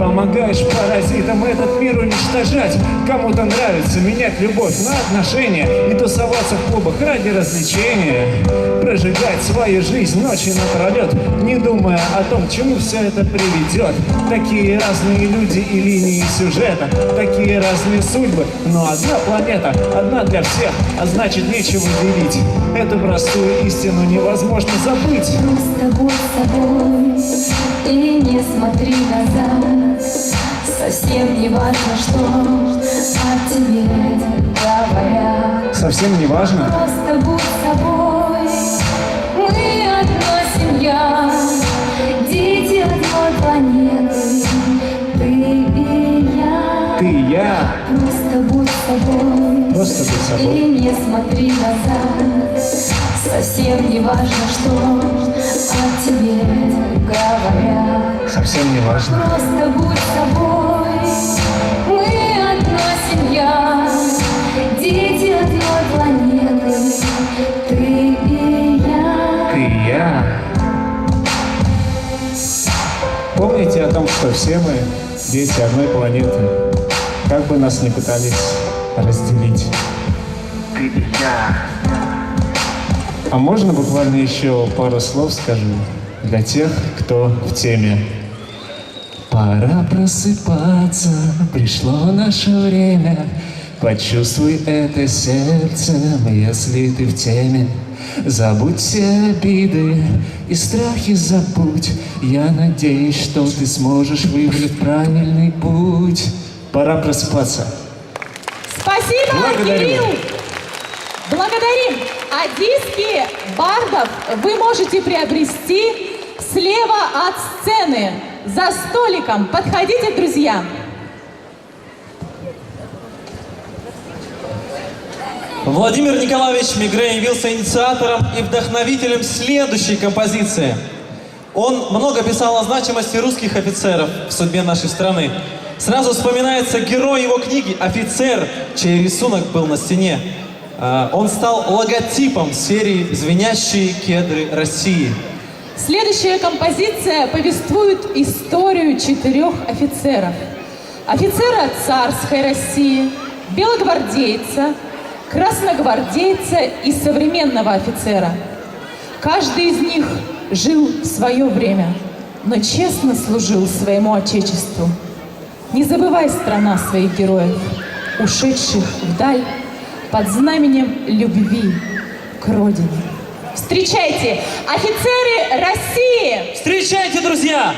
Помогаешь паразитам этот мир уничтожать. Кому-то нравится менять любовь на отношения И тусоваться в клубах ради развлечения. Прожигать свою жизнь ночи напролет Не думая о том, к чему все это приведет Такие разные люди и линии сюжета Такие разные судьбы, но одна планета Одна для всех, а значит нечего делить. Эту простую истину невозможно забыть. Мы с тобой, с собой, и не смотри назад. Совсем не важно, что о тебе говорят. Совсем не важно Просто просто будь собой. И не смотри назад, совсем не важно, что о тебе говорят. Совсем не важно. Просто будь собой, мы одна семья, дети одной планеты, ты и я. Ты и я. Помните о том, что все мы дети одной планеты? Как бы нас ни пытались разделить Ты и я А можно буквально еще пару слов скажу Для тех, кто в теме Пора просыпаться, пришло наше время. Почувствуй это сердцем, если ты в теме. Забудь все обиды и страхи забудь. Я надеюсь, что ты сможешь выбрать правильный путь. Пора просыпаться. Спасибо, Благодарю. Кирилл! Благодарим! А диски бардов вы можете приобрести слева от сцены, за столиком. Подходите, друзья! Владимир Николаевич Мигре явился инициатором и вдохновителем следующей композиции. Он много писал о значимости русских офицеров в судьбе нашей страны. Сразу вспоминается герой его книги «Офицер», чей рисунок был на стене. А, Он стал логотипом серии «Звенящие кедры России». Следующая композиция повествует историю четырех офицеров. Офицера царской России, белогвардейца, красногвардейца и современного офицера. Каждый из них жил в свое время, но честно служил своему отечеству. Не забывай, страна, своих героев, ушедших вдаль под знаменем любви к родине. Встречайте, офицеры России! Встречайте, друзья!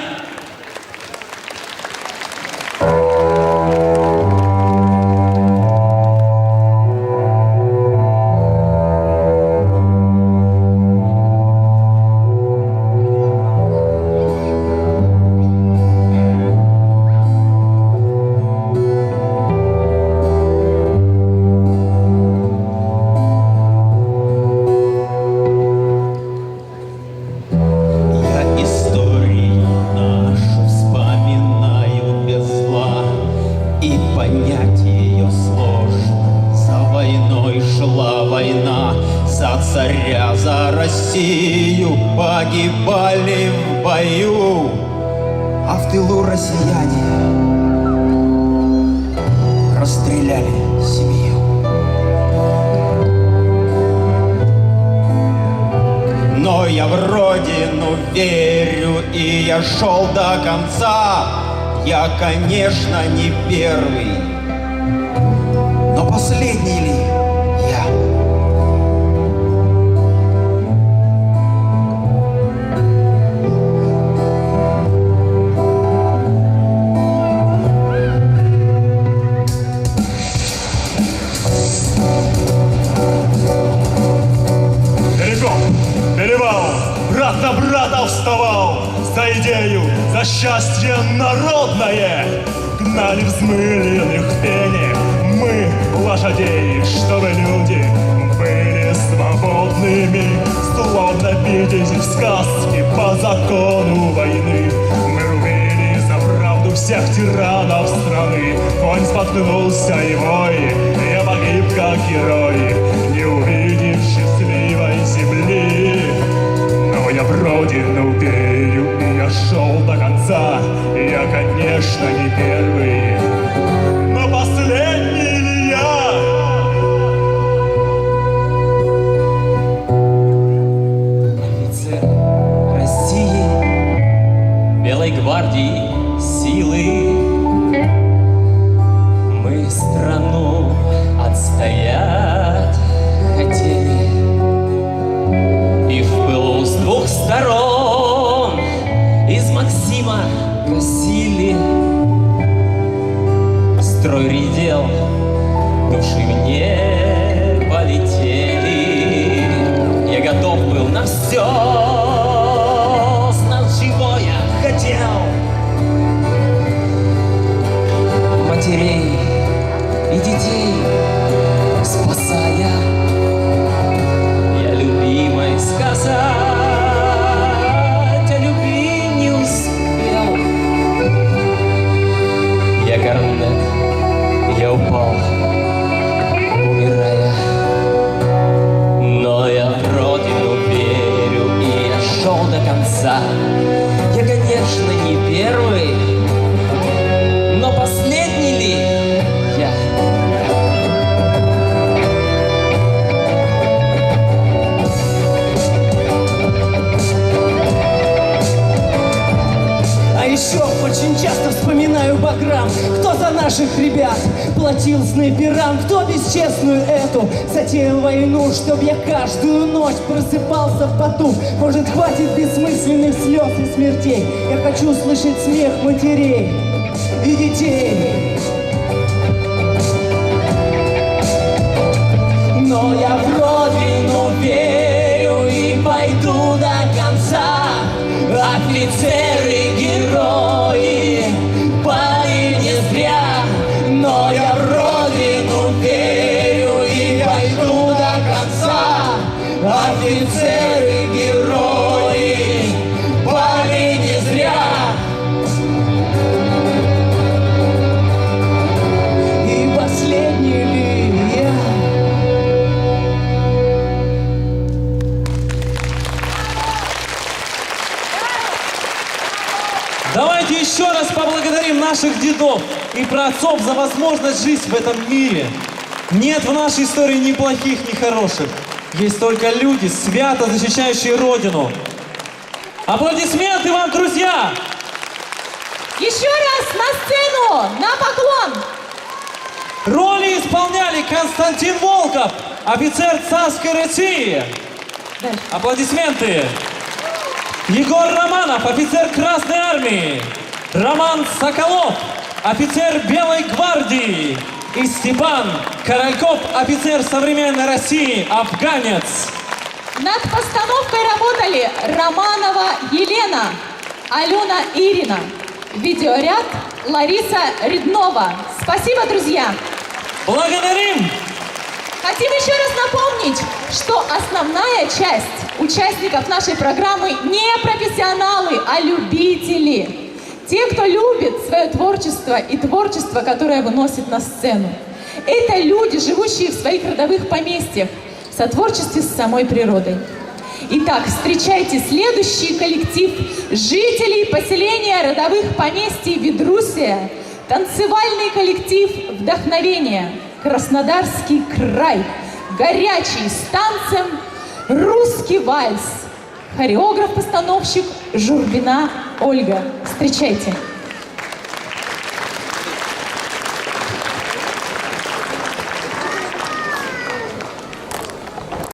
Царя, за Россию Погибали в бою. А в тылу россияне Расстреляли семью. Но я в родину верю, и я шел до конца. Я, конечно, не первый, но последний ли Гнали взмыленных пени Мы лошадей, чтобы люди были свободными. Словно видите в сказке по закону войны. Мы рубили за правду всех тиранов страны. Конь споткнулся и мой, я погиб как герой редел, души мне полетели. Я готов был на все, знал, чего я хотел. Матерей и детей спасая, я любимой не успел. Упал, умирая. Но я в родину верю, и я шел до конца. Я, конечно, не первый, но последний ли я? А еще очень часто вспоминаю Баграм Кто за наших ребят платил снайперам Кто бесчестную эту затеял войну Чтоб я каждую ночь просыпался в поту. Может хватит бессмысленных слез и смертей? Я хочу слышать смех матерей и детей Офицеры, герои, пали не зря И последний ли я? Давайте еще раз поблагодарим наших дедов и праотцов за возможность жить в этом мире. Нет в нашей истории ни плохих, ни хороших. Есть только люди, свято защищающие Родину. Аплодисменты вам, друзья! Еще раз на сцену, на поклон. Роли исполняли Константин Волков, офицер царской России. Дальше. Аплодисменты. Егор Романов, офицер Красной Армии. Роман Соколов, офицер Белой гвардии. И Степан Корольков, офицер современной России, афганец. Над постановкой работали Романова Елена, Алена Ирина. Видеоряд Лариса Реднова. Спасибо, друзья! Благодарим! Хотим еще раз напомнить, что основная часть участников нашей программы не профессионалы, а любители. Те, кто любит свое творчество и творчество, которое выносит на сцену. Это люди, живущие в своих родовых поместьях, в сотворчестве с самой природой. Итак, встречайте следующий коллектив жителей поселения родовых поместий Ведрусия. Танцевальный коллектив «Вдохновение». Краснодарский край. Горячий с танцем «Русский вальс». Хореограф-постановщик Журбина Ольга. Встречайте.